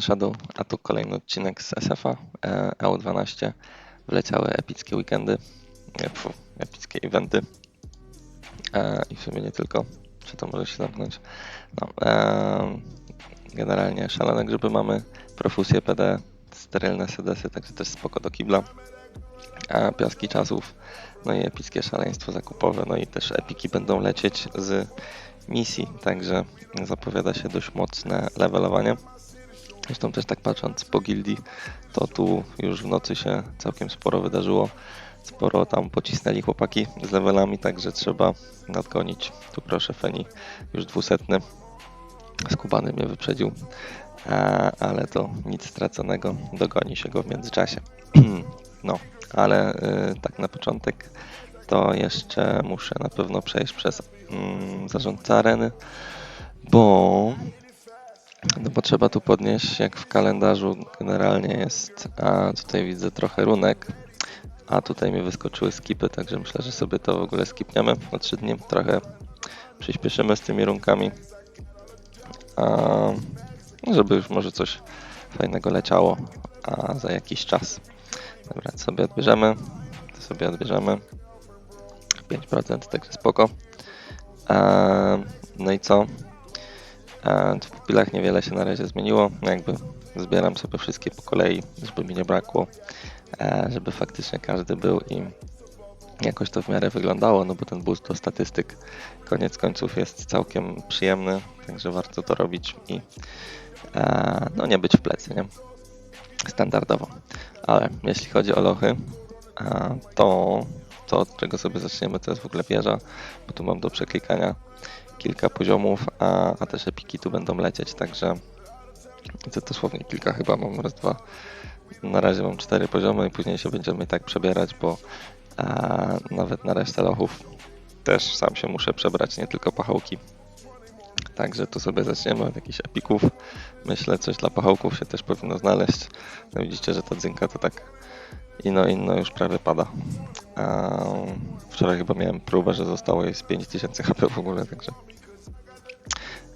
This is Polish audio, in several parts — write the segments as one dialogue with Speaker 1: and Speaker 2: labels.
Speaker 1: Shadow, a tu kolejny odcinek z SF-a e, EU12. Wleciały epickie weekendy, e, epickie eventy e, i w sumie nie tylko. Czy to może się zamknąć? No, e, generalnie szalone grzyby mamy, profusję PD, sterylne sedesy, także też spoko do kibla. A piaski czasów, no i epickie szaleństwo zakupowe, no i też epiki będą lecieć z misji, także zapowiada się dość mocne levelowanie. Zresztą też tak patrząc po gildii, to tu już w nocy się całkiem sporo wydarzyło. Sporo tam pocisnęli chłopaki z levelami, także trzeba nadgonić. Tu proszę Feni, już dwusetny. Skubany mnie wyprzedził, ale to nic straconego, dogoni się go w międzyczasie. no, ale y, tak na początek to jeszcze muszę na pewno przejść przez mm, zarządcę areny, bo no bo trzeba tu podnieść, jak w kalendarzu generalnie jest, a tutaj widzę trochę runek, a tutaj mi wyskoczyły skipy, także myślę, że sobie to w ogóle skipniemy na 3 dni, trochę przyspieszymy z tymi runkami, a, żeby już może coś fajnego leciało, a za jakiś czas. Dobra, sobie odbierzemy, to sobie odbierzemy 5%, także spoko. A, no i co? W pupilach niewiele się na razie zmieniło. Jakby zbieram sobie wszystkie po kolei, żeby mi nie brakło, e, żeby faktycznie każdy był i jakoś to w miarę wyglądało, no bo ten boost do statystyk koniec końców jest całkiem przyjemny, także warto to robić i e, no nie być w plecy, nie? Standardowo. Ale jeśli chodzi o lochy, e, to to od czego sobie zaczniemy to jest w ogóle wieża, bo tu mam do przeklikania kilka poziomów, a, a też epiki tu będą lecieć, także to dosłownie kilka chyba mam, raz, dwa. Na razie mam cztery poziomy i później się będziemy tak przebierać, bo a, nawet na resztę lochów też sam się muszę przebrać, nie tylko pachołki. Także tu sobie zaczniemy od jakichś epików. Myślę, coś dla pachołków się też powinno znaleźć. No widzicie, że ta dzynka to tak ino inno już prawie pada. A wczoraj chyba miałem próbę, że zostało jej z 5000 HP w ogóle, także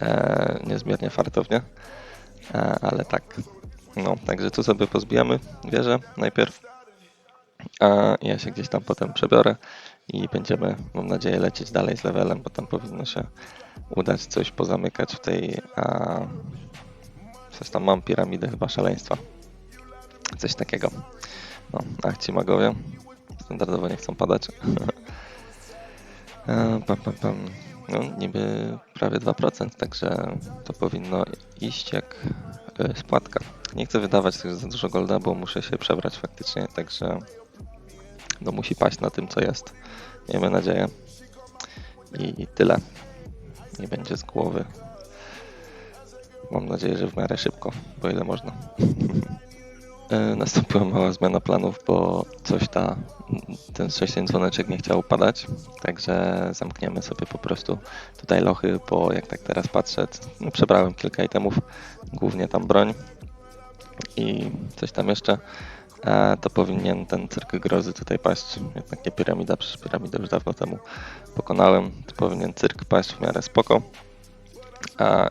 Speaker 1: e, niezmiernie fartownie. E, ale tak, no, także tu sobie pozbijamy wieżę najpierw. A ja się gdzieś tam potem przebiorę i będziemy, mam nadzieję, lecieć dalej z levelem, bo tam powinno się udać coś pozamykać w tej. A, coś tam mam piramidę chyba szaleństwa. Coś takiego. No, ach ci magowie. Standardowo nie chcą padać. E, pam, pam, pam. No, niby prawie 2%, także to powinno iść jak e, spłatka. Nie chcę wydawać też za dużo golda, bo muszę się przebrać faktycznie, także no musi paść na tym, co jest. Miejmy nadzieję. I tyle. Nie będzie z głowy. Mam nadzieję, że w miarę szybko, bo ile można. E, nastąpiła mała zmiana planów, bo coś ta, ten sześcień dzwoneczek nie chciał upadać, także zamkniemy sobie po prostu tutaj lochy, bo jak tak teraz patrzę, no przebrałem kilka itemów, głównie tam broń i coś tam jeszcze, to powinien ten cyrk grozy tutaj paść, jednak nie piramida, przecież piramidę już dawno temu pokonałem, to powinien cyrk paść w miarę spoko,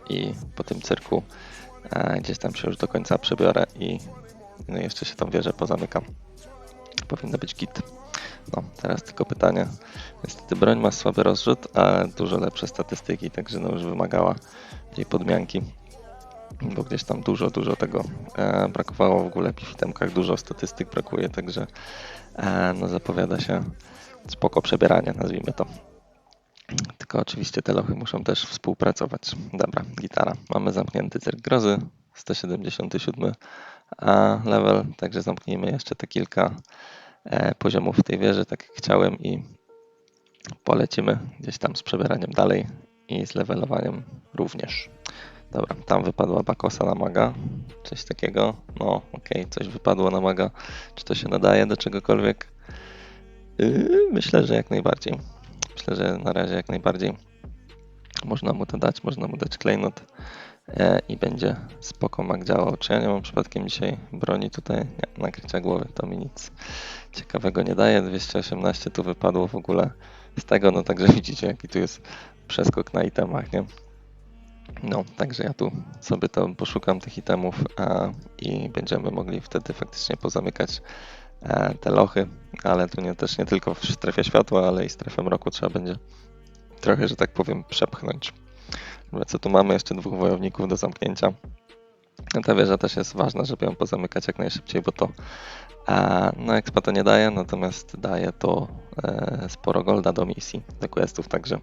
Speaker 1: i po tym cyrku gdzieś tam się już do końca przebiorę i no i jeszcze się tą wieżę pozamykam. Powinno być git. No, teraz tylko pytanie. Niestety broń ma słaby rozrzut, a dużo lepsze statystyki, także no już wymagała tej podmianki. Bo gdzieś tam dużo, dużo tego e, brakowało w ogóle w itemkach, dużo statystyk brakuje, także e, no zapowiada się spoko przebieranie, nazwijmy to. Tylko oczywiście te lochy muszą też współpracować. Dobra, gitara. Mamy zamknięty cyrk grozy, 177 level, także zamknijmy jeszcze te kilka e, poziomów w tej wieży, tak jak chciałem i polecimy gdzieś tam z przebieraniem dalej i z levelowaniem również. Dobra, tam wypadła bakosa na maga, coś takiego, no okej, okay, coś wypadło na maga, czy to się nadaje do czegokolwiek? Yy, myślę, że jak najbardziej. Myślę, że na razie jak najbardziej można mu to dać, można mu dać klejnot. E, i będzie spoko mag działał. Czy ja nie mam przypadkiem dzisiaj broni tutaj? Nie, nakrycia głowy to mi nic ciekawego nie daje. 218 tu wypadło w ogóle z tego, no także widzicie jaki tu jest przeskok na itemach, nie? No, także ja tu sobie to poszukam tych itemów a, i będziemy mogli wtedy faktycznie pozamykać e, te lochy, ale tu nie, też nie tylko w strefie światła, ale i strefę mroku trzeba będzie trochę, że tak powiem, przepchnąć. Co tu mamy? Jeszcze dwóch wojowników do zamknięcia. Ta wieża też jest ważna, żeby ją pozamykać jak najszybciej, bo to a, no expa to nie daje, natomiast daje to e, sporo golda do misji, do questów, także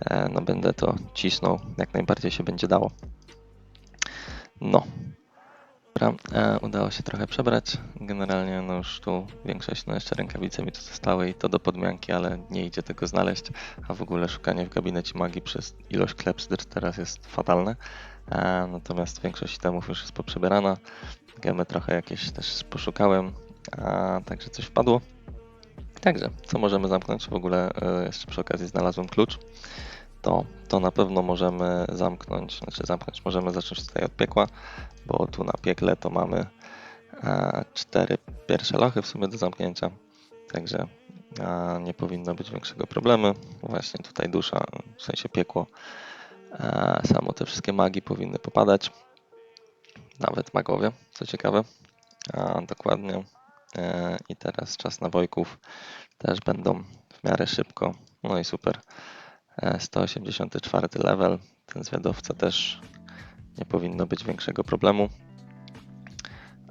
Speaker 1: e, no będę to cisnął jak najbardziej się będzie dało. No. Dobra, e, udało się trochę przebrać. Generalnie no już tu większość, no jeszcze rękawice mi tu zostały i to do podmianki, ale nie idzie tego znaleźć, a w ogóle szukanie w gabinecie magii przez ilość klepsydr teraz jest fatalne. E, natomiast większość itemów już jest poprzebierana. Gemy trochę jakieś też poszukałem, a także coś wpadło. Także, co możemy zamknąć? W ogóle e, jeszcze przy okazji znalazłem klucz. To, to na pewno możemy zamknąć, znaczy zamknąć, możemy zacząć tutaj od piekła, bo tu na piekle to mamy e, cztery pierwsze lochy w sumie do zamknięcia. Także nie powinno być większego problemu. Właśnie tutaj dusza, w sensie piekło, samo te wszystkie magii powinny popadać nawet magowie, co ciekawe. Dokładnie. E, I teraz czas na wojków też będą w miarę szybko. No i super. E, 184 level. Ten zwiadowca też nie powinno być większego problemu.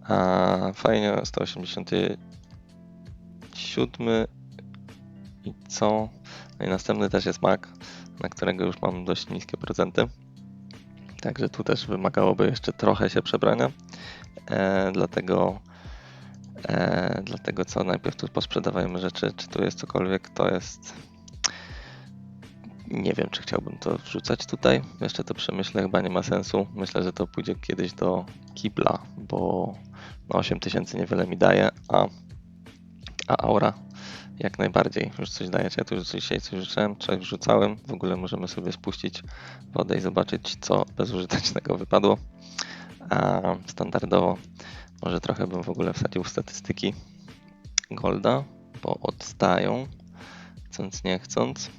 Speaker 1: A, fajnie, 187 i co? No i następny też jest mag, na którego już mam dość niskie procenty. Także tu też wymagałoby jeszcze trochę się przebrania. E, dlatego, e, dlatego co najpierw tu posprzedawajmy rzeczy, czy tu jest cokolwiek, to jest. Nie wiem, czy chciałbym to wrzucać tutaj. Jeszcze to przemyślę, chyba nie ma sensu. Myślę, że to pójdzie kiedyś do kibla, bo no 8000 niewiele mi daje, a, a aura jak najbardziej. Już coś dajecie. Ja tu już dzisiaj coś rzucałem, coś wrzucałem. W ogóle możemy sobie spuścić wodę i zobaczyć, co bezużytecznego wypadło. A standardowo może trochę bym w ogóle wsadził w statystyki Golda, bo odstają, chcąc nie chcąc.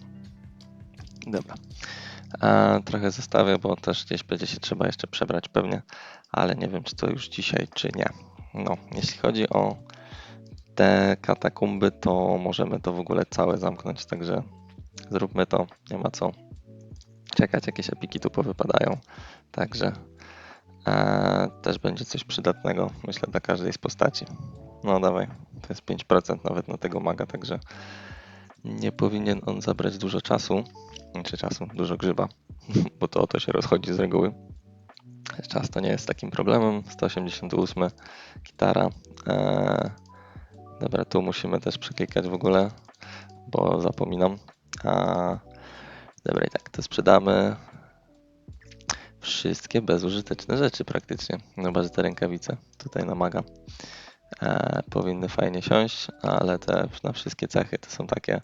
Speaker 1: Dobra. A trochę zostawię, bo też gdzieś będzie się trzeba jeszcze przebrać pewnie, ale nie wiem, czy to już dzisiaj, czy nie. No, jeśli chodzi o te katakumby, to możemy to w ogóle całe zamknąć, także zróbmy to, nie ma co czekać, jakieś epiki tu powypadają, także e, też będzie coś przydatnego, myślę, dla każdej z postaci. No dawaj, to jest 5% nawet na tego maga, także nie powinien on zabrać dużo czasu, czy czasu, dużo grzyba, bo to o to się rozchodzi z reguły. Czas to nie jest takim problemem. 188 gitara. Eee, Dobra, tu musimy też przeklikać w ogóle, bo zapominam. A, dobra, i tak, to sprzedamy wszystkie bezużyteczne rzeczy praktycznie. Chyba, że te rękawice tutaj namaga. E, powinny fajnie siąść, ale te na wszystkie cechy to są takie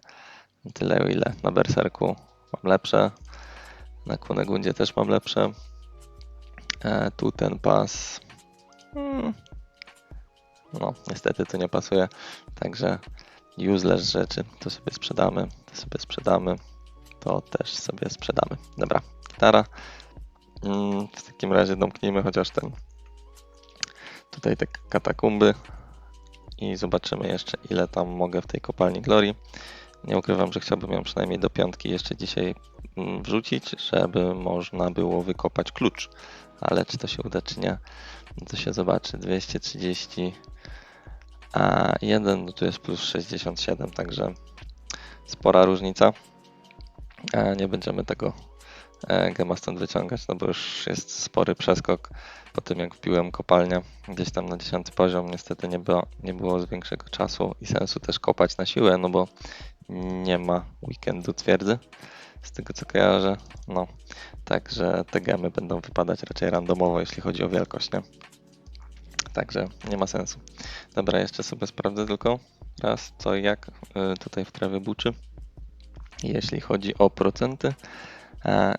Speaker 1: tyle o ile. Na Berserku mam lepsze, na Kunegundzie też mam lepsze. E, tu ten pas. Hmm, no, niestety to nie pasuje, także useless rzeczy to sobie sprzedamy, to sobie sprzedamy, to też sobie sprzedamy. Dobra, gitara. Mm, w takim razie domknijmy chociaż ten tutaj te katakumby i zobaczymy jeszcze ile tam mogę w tej kopalni Glorii. Nie ukrywam, że chciałbym ją przynajmniej do piątki jeszcze dzisiaj mm, wrzucić, żeby można było wykopać klucz. Ale czy to się uda, czy nie, to się zobaczy. 230 a 1 no tu jest plus 67, także spora różnica. Nie będziemy tego gema stąd wyciągać, no bo już jest spory przeskok po tym jak wpiłem kopalnię gdzieś tam na 10 poziom. Niestety nie było, nie było z większego czasu i sensu też kopać na siłę, no bo nie ma weekendu twierdzy z tego co kojarzę. No, także te gemy będą wypadać raczej randomowo, jeśli chodzi o wielkość, nie? Także nie ma sensu. Dobra, jeszcze sobie sprawdzę tylko raz co jak y, tutaj w trawie buczy. Jeśli chodzi o procenty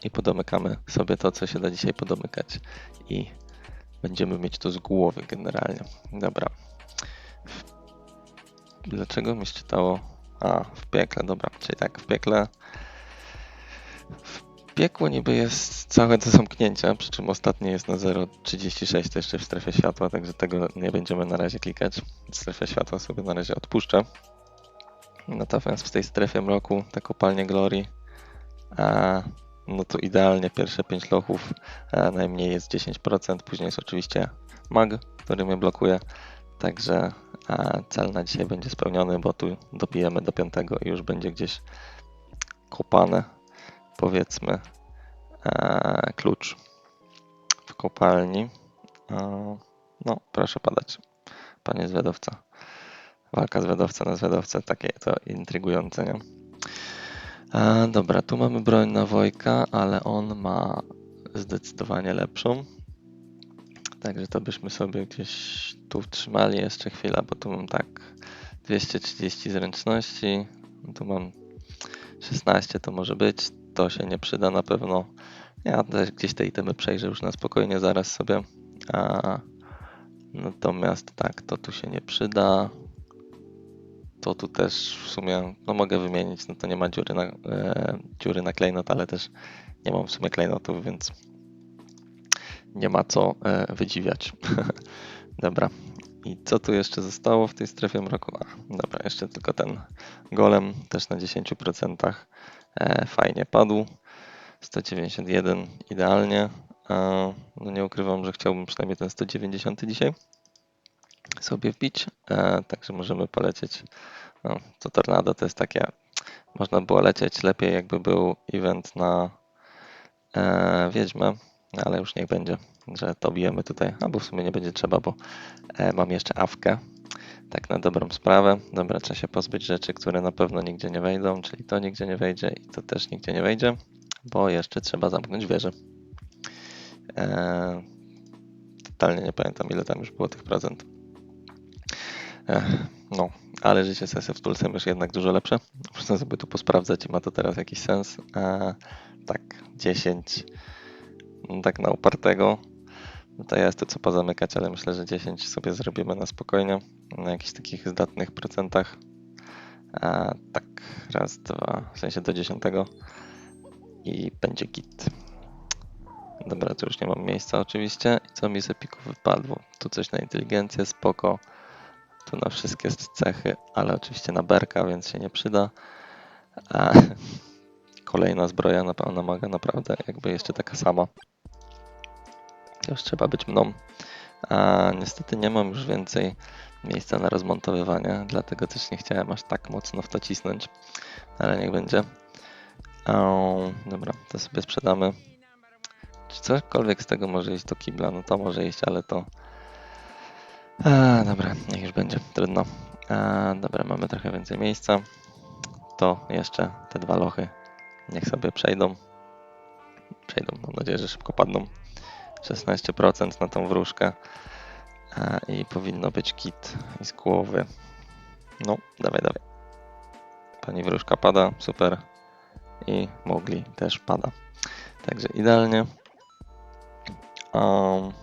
Speaker 1: i podomykamy sobie to, co się da dzisiaj podomykać i będziemy mieć to z głowy generalnie. Dobra. Dlaczego mi czytało? A, w piekle, dobra, czyli tak, w piekle w piekło niby jest całe do zamknięcia, przy czym ostatnie jest na 0,36, to jeszcze w strefie światła, także tego nie będziemy na razie klikać. Strefę światła sobie na razie odpuszczę. Natomiast w tej strefie mroku, te kopalnie Glory, a, no to idealnie pierwsze 5 lochów, najmniej jest 10%, później jest oczywiście mag, który mnie blokuje, także cel na dzisiaj będzie spełniony, bo tu dobijemy do 5 i już będzie gdzieś kopane, powiedzmy, a, klucz w kopalni. A, no, proszę padać, panie zwiadowca. Walka zwiadowca na zwiadowcę, takie to intrygujące, nie? A, dobra, tu mamy broń na Wojka, ale on ma zdecydowanie lepszą. Także to byśmy sobie gdzieś tu wtrzymali jeszcze chwilę, bo tu mam tak 230 zręczności, tu mam 16 to może być, to się nie przyda na pewno. Ja też gdzieś te itemy przejrzę już na spokojnie zaraz sobie. A, natomiast tak, to tu się nie przyda. To tu też w sumie, no mogę wymienić, no to nie ma dziury na, e, dziury na klejnot, ale też nie mam w sumie klejnotów, więc nie ma co e, wydziwiać. Dobra. I co tu jeszcze zostało w tej strefie mroku? A, dobra, jeszcze tylko ten golem, też na 10%. E, fajnie padł. 191 idealnie. E, no nie ukrywam, że chciałbym przynajmniej ten 190 dzisiaj sobie wbić. E, także możemy polecieć. No, to tornado to jest takie. Można było lecieć lepiej, jakby był event na e, Wiedźmę, ale już niech będzie, że to bijemy tutaj. Albo w sumie nie będzie trzeba, bo e, mam jeszcze awkę. Tak na dobrą sprawę. Dobra, trzeba się pozbyć rzeczy, które na pewno nigdzie nie wejdą, czyli to nigdzie nie wejdzie i to też nigdzie nie wejdzie, bo jeszcze trzeba zamknąć wieżę. E, totalnie nie pamiętam, ile tam już było tych procent. No, ale życie z SF Toolsem już jednak dużo lepsze. Można sobie tu posprawdzać ma to teraz jakiś sens. E, tak, 10, no tak na upartego. No to jest to co pozamykać, ale myślę, że 10 sobie zrobimy na spokojnie, na jakichś takich zdatnych procentach. E, tak, raz, dwa, w sensie do 10 i będzie git. Dobra, tu już nie mam miejsca oczywiście. I co mi z epików wypadło? Tu coś na inteligencję, spoko. Tu na wszystkie cechy, ale oczywiście na berka, więc się nie przyda. A kolejna zbroja na pełna maga, naprawdę jakby jeszcze taka sama. Już trzeba być mną. A niestety nie mam już więcej miejsca na rozmontowywanie, dlatego też nie chciałem aż tak mocno w to cisnąć, ale niech będzie. Dobra, to sobie sprzedamy. Czy cokolwiek z tego może iść do kibla? No to może iść, ale to a, dobra, niech już będzie, trudno. A, dobra, mamy trochę więcej miejsca. To jeszcze te dwa lochy niech sobie przejdą. Przejdą, mam nadzieję, że szybko padną. 16% na tą wróżkę a, i powinno być kit i z głowy. No, dawaj, dawaj. Pani wróżka pada, super. I mogli też pada. Także idealnie. Um,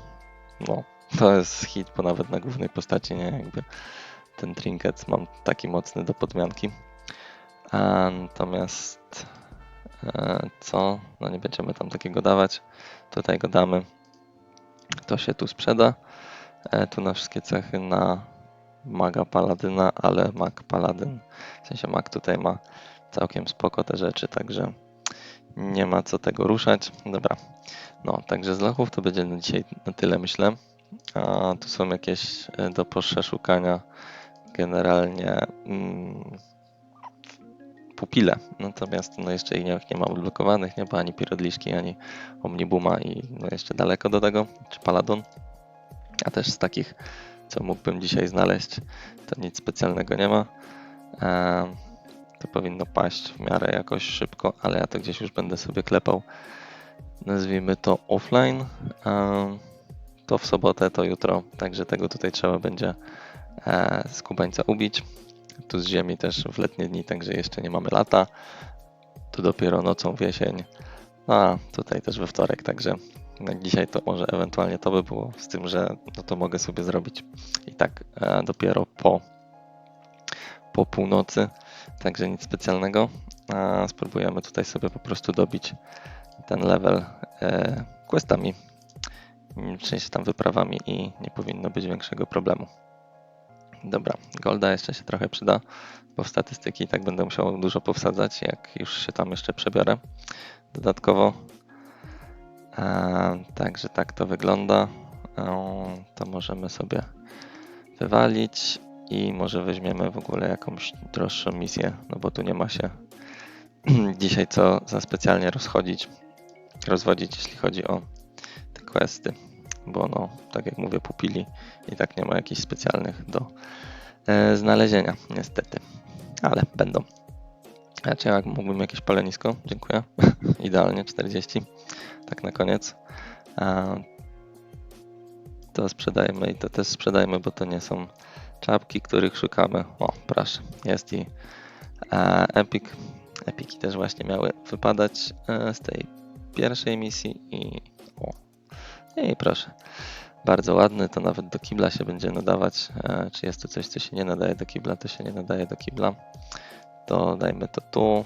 Speaker 1: no, to jest hit, bo nawet na głównej postaci, nie? Jakby ten trinket mam taki mocny do podmianki. A natomiast e, co? No nie będziemy tam takiego dawać. Tutaj go damy. To się tu sprzeda. E, tu na wszystkie cechy na maga paladyna, ale mag paladyn, w sensie mag tutaj ma całkiem spoko te rzeczy, także nie ma co tego ruszać. Dobra, no także z lochów to będzie na dzisiaj na tyle myślę. A tu są jakieś e, do przeszukania generalnie mm, pupile. Natomiast no jeszcze ich nie, nie ma odblokowanych, nie ma ani Pirodliszki, ani Omnibuma i no jeszcze daleko do tego, czy Paladon. A też z takich, co mógłbym dzisiaj znaleźć, to nic specjalnego nie ma. E, to powinno paść w miarę jakoś szybko, ale ja to gdzieś już będę sobie klepał. Nazwijmy to offline. E, to w sobotę, to jutro, także tego tutaj trzeba będzie e, z kubańca ubić. Tu z ziemi też w letnie dni, także jeszcze nie mamy lata. Tu dopiero nocą w jesień. No, a tutaj też we wtorek, także dzisiaj to może ewentualnie to by było, z tym, że no to mogę sobie zrobić i tak e, dopiero po, po północy, także nic specjalnego. A spróbujemy tutaj sobie po prostu dobić ten level e, questami, w sensie tam wyprawami i nie powinno być większego problemu. Dobra, golda jeszcze się trochę przyda, bo w statystyki i tak będę musiał dużo powsadzać, jak już się tam jeszcze przebiorę dodatkowo. E, także tak to wygląda. E, to możemy sobie wywalić i może weźmiemy w ogóle jakąś droższą misję, no bo tu nie ma się dzisiaj co za specjalnie rozchodzić, rozwodzić, jeśli chodzi o questy, bo no, tak jak mówię, pupili i tak nie ma jakichś specjalnych do e, znalezienia, niestety, ale będą. A czy jak mógłbym jakieś palenisko? Dziękuję. Idealnie, 40. Tak na koniec. A, to sprzedajmy i to też sprzedajmy, bo to nie są czapki, których szukamy. O, proszę, jest i e, Epic. Epiki też właśnie miały wypadać e, z tej pierwszej misji i i proszę. Bardzo ładny, to nawet do kibla się będzie nadawać. E, czy jest to coś, co się nie nadaje do kibla, to się nie nadaje do kibla. To dajmy to tu.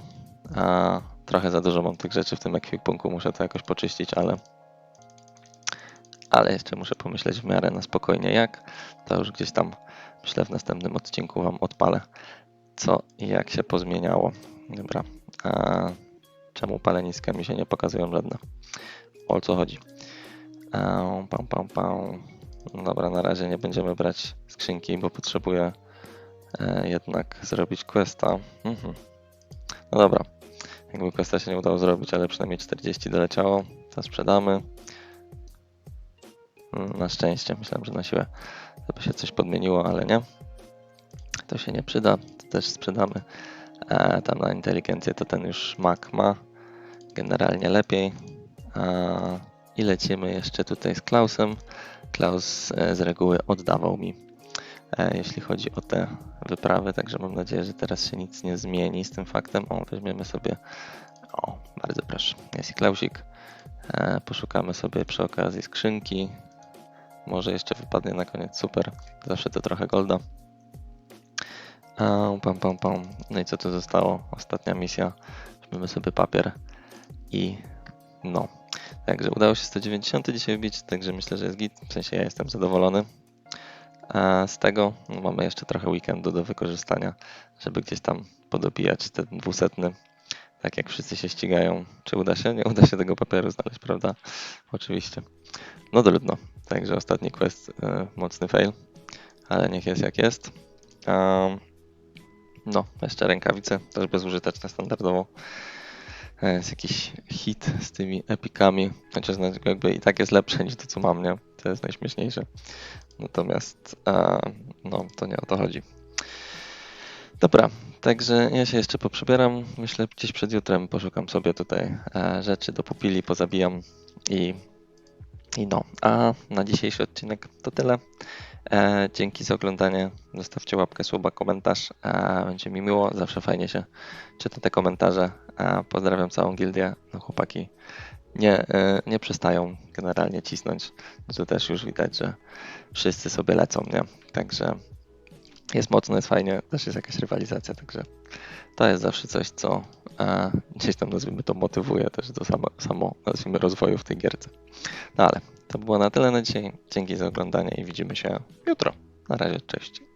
Speaker 1: A, trochę za dużo mam tych rzeczy w tym ekwipunku, muszę to jakoś poczyścić, ale ale jeszcze muszę pomyśleć w miarę na spokojnie jak. To już gdzieś tam myślę w następnym odcinku Wam odpalę, co i jak się pozmieniało. Dobra, a czemu paleniska mi się nie pokazują żadne? O co chodzi? Pam, pam, pam. Dobra, na razie nie będziemy brać skrzynki, bo potrzebuję e, jednak zrobić questa. Mhm. No dobra, jakby questa się nie udało zrobić, ale przynajmniej 40 doleciało, to sprzedamy. Na szczęście, myślałem, że na siłę to się coś podmieniło, ale nie. To się nie przyda, to też sprzedamy. E, tam na inteligencję to ten już Mac ma generalnie lepiej. E, I lecimy jeszcze tutaj z Klausem. Klaus e, z reguły oddawał mi, e, jeśli chodzi o te wyprawy, także mam nadzieję, że teraz się nic nie zmieni z tym faktem. O, weźmiemy sobie, o, bardzo proszę, jest i Klausik. E, poszukamy sobie przy okazji skrzynki, może jeszcze wypadnie na koniec, super. Zawsze to trochę golda. Pam, pam, pam. No i co tu zostało? Ostatnia misja. Weźmiemy sobie papier i no. Także udało się 190 dzisiaj wbić, także myślę, że jest git. W sensie ja jestem zadowolony. A z tego no, mamy jeszcze trochę weekendu do wykorzystania, żeby gdzieś tam podobijać ten dwusetny. Tak jak wszyscy się ścigają. Czy uda się? Nie uda się tego papieru znaleźć, prawda? Oczywiście. No trudno. Także ostatni quest e, mocny fail, ale niech jest jak jest. Um, no, jeszcze rękawice, też bezużyteczne standardowo. E, jest jakiś hit z tymi epikami, chociaż znaczy jakby i tak jest lepsze niż to, co mam, nie? To jest najśmieszniejsze. Natomiast, e, no, to nie o to chodzi. Dobra, także ja się jeszcze poprzebieram. Myślę, gdzieś przed jutrem poszukam sobie tutaj e, rzeczy do pupili, pozabijam i i no, a na dzisiejszy odcinek to tyle. E, dzięki za oglądanie. Zostawcie łapkę, słowa, komentarz. E, będzie mi miło. Zawsze fajnie się czyta te komentarze. E, pozdrawiam całą gildię. No, chłopaki nie, e, nie przestają generalnie cisnąć. Tu też już widać, że wszyscy sobie lecą, nie? Także jest mocno, jest fajnie. Też jest jakaś rywalizacja, także to jest zawsze coś, co e, gdzieś tam nazwijmy to motywuje też do samo, samo nazwijmy rozwoju w tej gierce. No ale to było na tyle na dzisiaj. Dzięki za oglądanie i widzimy się jutro. Na razie, cześć.